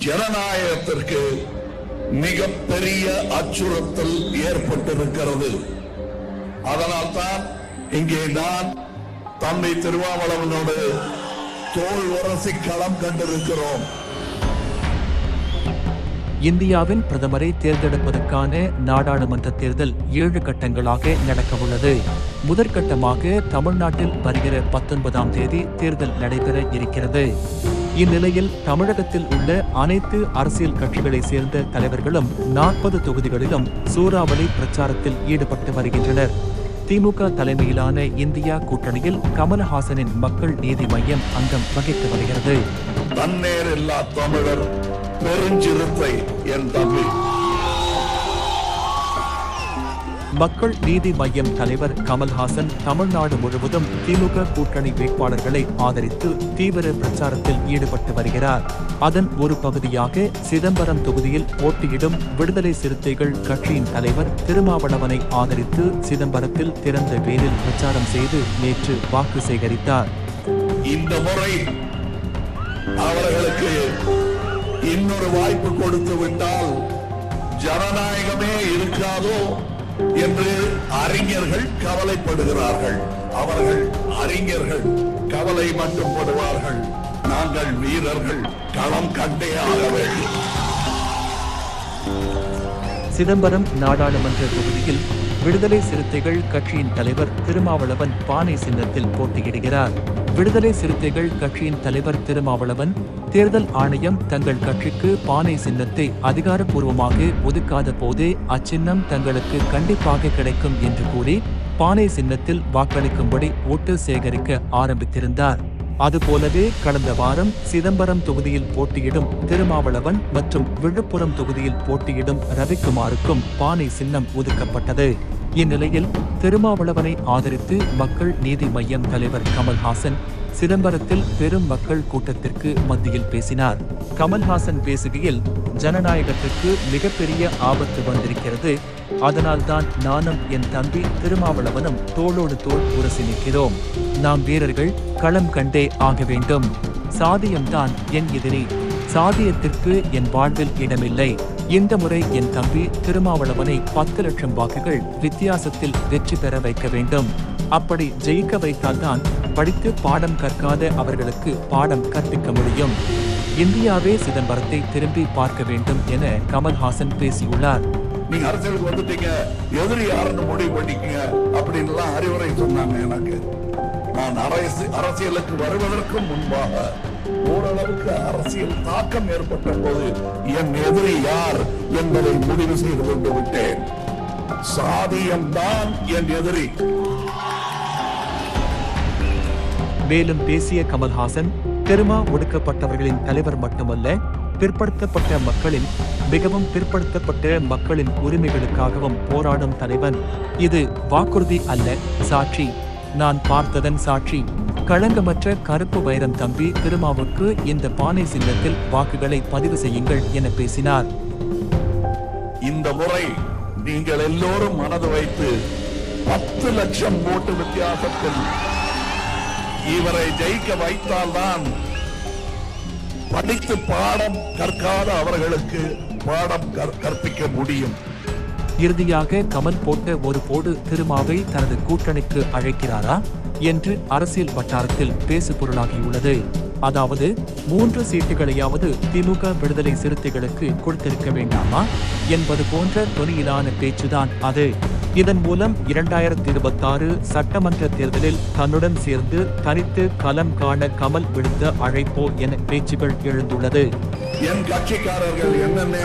ஜனநாயகத்திற்கு மிகப்பெரிய அச்சுறுத்தல் ஏற்பட்டிருக்கிறது. அதனால்தான் இங்கே நான் தம்பி திருவாவளவனோடு தோல் உரசி களம் கண்டிருக்கிறோம். இந்தியாவின் பிரதமரை தேர்ந்தெடுப்பதற்கான நாடாளுமன்ற தேர்தல் ஏழு கட்டங்களாக நடக்கவுள்ளது. முதற்கட்டமாக தமிழ்நாட்டில் வருகிற பத்தொன்பதாம் தேதி தேர்தல் நடைபெற இருக்கிறது. இந்நிலையில் தமிழகத்தில் உள்ள அனைத்து அரசியல் கட்சிகளைச் சேர்ந்த தலைவர்களும் நாற்பது தொகுதிகளிலும் சூறாவளி பிரச்சாரத்தில் ஈடுபட்டு வருகின்றனர். திமுக தலைமையிலான இந்தியா கூட்டணியில் கமலஹாசனின் மக்கள் நீதி மையம் அங்கம் வகித்து வருகிறது. தன்னேர் தமிழர் பெருஞ்சிறுத்தை என் தம்பி மக்கள் நீதி மையம் தலைவர் கமல்ஹாசன் தமிழ்நாடு முழுவதும் திமுக கூட்டணி வேட்பாளர்களை ஆதரித்து தீவிர பிரச்சாரத்தில் ஈடுபட்டு வருகிறார். அதன் ஒரு பகுதியாக சிதம்பரம் தொகுதியில் போட்டியிடும் விடுதலை சிறுத்தைகள் கட்சியின் தலைவர் திருமாவளவனை ஆதரித்து சிதம்பரத்தில் திறந்த வேரில் பிரச்சாரம் செய்து நேற்று வாக்கு சேகரித்தார். இந்த முறை அவர்களுக்கு இன்னொரு வாய்ப்பு கொடுத்து விட்டால் ஜனநாயகமே இருக்காதோ? என்று அறிஞர்கள் கவலைப்படுகிறார்கள். அவர்கள் அறிஞர்கள் கவலை மட்டும் படுவார்கள். நாங்கள் வீரர்கள் களம் கண்டே ஆக வேண்டும். சிதம்பரம் நாடாளுமன்ற தொகுதியில் விடுதலை சிறுத்தைகள் கட்சியின் தலைவர் திருமாவளவன் பானை சின்னத்தில் போட்டியிடுகிறார். விடுதலை சிறுத்தைகள் கட்சியின் தலைவர் திருமாவளவன் தேர்தல் ஆணையம் தங்கள் கட்சிக்கு பானை சின்னத்தை அதிகாரப்பூர்வமாக ஒதுக்காத போதே அச்சின்னம் தங்களுக்கு கண்டிப்பாக கிடைக்கும் என்று கூறி பானை சின்னத்தில் வாக்களிக்கும்படி ஓட்டு சேகரிக்க ஆரம்பித்திருந்தார். அதுபோலவே கடந்த வாரம் சிதம்பரம் தொகுதியில் போட்டியிடும் திருமாவளவன் மற்றும் விழுப்புரம் தொகுதியில் போட்டியிடும் ரவிக்குமாருக்கும் பானை சின்னம் ஒதுக்கப்பட்டது. இந்நிலையில் திருமாவளவனை ஆதரித்து மக்கள் நீதி மையம் தலைவர் கமல்ஹாசன் சிதம்பரத்தில் பெரும் மக்கள் கூட்டத்திற்கு மத்தியில் பேசினார். கமல்ஹாசன் பேசுகையில் ஜனநாயகத்திற்கு மிகப்பெரிய ஆபத்து வந்திருக்கிறது. அதனால்தான் நானும் என் தம்பி திருமாவளவனும் தோளோடு தோள் உரசி நிற்கிறோம். நாம் வீரர்கள் களம் கண்டே ஆக வேண்டும். சாதியம்தான் என் எதிரி. சாதியத்திற்கு என் வாழ்வில் இடமில்லை. இந்த முறை என் தம்பி திருமாவளவனை பத்து லட்சம் வாக்குகள் வித்தியாசத்தில் வெற்றி பெற வைக்க வேண்டும். அப்படி ஜெயிக்க வைத்தால்தான் படித்து பாடம் கற்காத அவர்களுக்கு பாடம் கற்பிக்க முடியும். இந்தியாவே சிதம்பரத்தை திரும்பி பார்க்க வேண்டும் என கமல்ஹாசன் பேசியுள்ளார். நீங்க அரசியலுக்கு வந்துட்டீங்க எதிரி யாருன்னு முடிவு பண்ணிக்கங்க அப்படின்னு எல்லாம் அறிவுரை சொன்னாங்க எனக்கு. நான் அரசு அரசியலுக்கு வருவதற்கு முன்பாக ஓரளவுக்கு அரசியல் தாக்கம் ஏற்பட்ட போது என் எதிரி யார் என்பதை முடிவு செய்து கொண்டு விட்டேன். சாதியம்தான் என் எதிரி. மேலும் பேசிய கமல்ஹாசன் தெருமா ஒடுக்கப்பட்டவர்களின் தலைவர் மட்டுமல்ல பிற்படுத்தப்பட்ட மக்களின் மிகவும் பிற்படுத்தப்பட்ட மக்களின் உரிமைகளுக்காகவும் போராடும் தலைவன். இது வாக்குறுதி அல்ல சாட்சி. நான் பார்த்ததன் சாட்சி. களங்கமற்ற கருப்பு வைரம் தம்பி திருமாவுக்கு இந்த பானை சின்னத்தில் வாக்குகளை பதிவு செய்யுங்கள் என பேசினார். இந்த முறை நீங்கள் எல்லோரும் மனது வைத்து பத்து லட்சம் ஓட்டு வித்தியாசத்தில் இவரை ஜெயிக்க வைத்தால்தான் படித்து பாடம் கற்காத அவர்களுக்கு பாடம் கற்- கற்பிக்க முடியும். இறுதியாக கமல் போட்ட ஒரு போடு திருமாவை தனது கூட்டணிக்கு அழைக்கிறாரா என்று அரசியல் வட்டாரத்தில் பேசு பொருளாகியுள்ளது அதாவது மூன்று சீட்டுகளையாவது திமுக விடுதலை சிறுத்தைகளுக்கு கொடுத்திருக்க வேண்டாமா? என்பது போன்ற தொனியிலான பேச்சுதான் அது. இதன் மூலம் இரண்டாயிரத்தி இருபத்தாறு சட்டமன்ற தேர்தலில் தன்னுடன் சேர்ந்து தனித்து களம் காண கமல் விடுத்த அழைப்போ என பேச்சுகள் எழுந்துள்ளது. என் கட்சிக்காரர்கள் என்னென்ன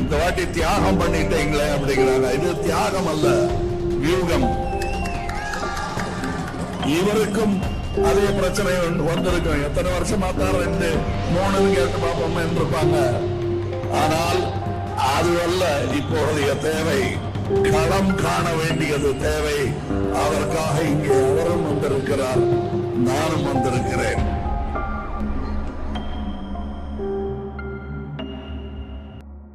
இந்த வாட்டி தியாகம் பண்ணிட்டீங்களே அப்படிங்கிறாங்க. இது தியாகம் அல்ல வியூகம். இவருக்கும் அதே பிரச்சனை வந்திருக்கும். எத்தனை வருஷமா தான் ரெண்டு மூணு கேட்டு பார்ப்போம் இருப்பாங்க ஆனால் அது அல்ல இப்பொழுதைய தேவை. களம் காண வேண்டியது தேவை. அதற்காக இங்கே அவரும் வந்திருக்கிறார். நானும் வந்திருக்கிறேன்.